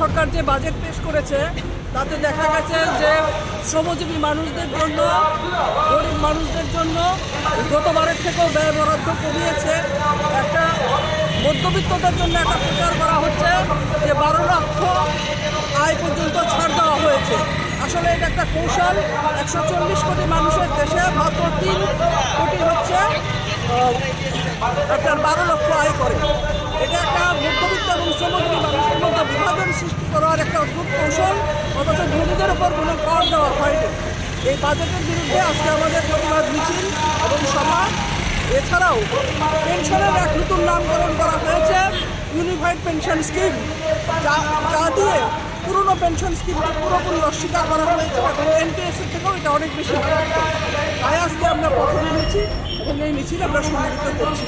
সরকার যে বাজেট পেশ করেছে, তাতে দেখা গেছে যে শ্রমজীবী মানুষদের জন্য, গরিব মানুষদের জন্য গতবারের থেকেও ব্যয় বরাদ্দ কমিয়েছে। একটা মধ্যবিত্তদের জন্য একটা প্রচার করা হচ্ছে যে বারো লক্ষ আয় পর্যন্ত ছাড় দেওয়া হয়েছে। আসলে এটা একটা কৌশল। একশো চল্লিশ কোটি মানুষের দেশে মাত্র তিন কোটি হচ্ছে আপনার বারো লক্ষ আয় করে এটা একটা মধ্যবিত্ত এবং শ্রমজীবী মানুষের মধ্যে বিভাজন সৃষ্টি করার একটা অদ্ভুত কৌশল, অথচ ধনীদের ওপর কোনো কর দেওয়া হয়নি। এই বাজেটের বিরুদ্ধে আজকে আমাদের প্রতিবাদ মিছিল এবং সভা। এছাড়াও পেনশনের এক নতুন নামকরণ করা হয়েছে ইউনিফাইড পেনশন স্কিম যা যা দিয়ে পুরনো পেনশন স্কিমকে পুরোপুরি অস্বীকার করা হয়েছে এবং এনপিএসের থেকেও এটা অনেক বেশি। তাই আজকে আমরা প্রথমে নিয়েছি এবং এই মিছিল আমরা সংগঠিত করছি।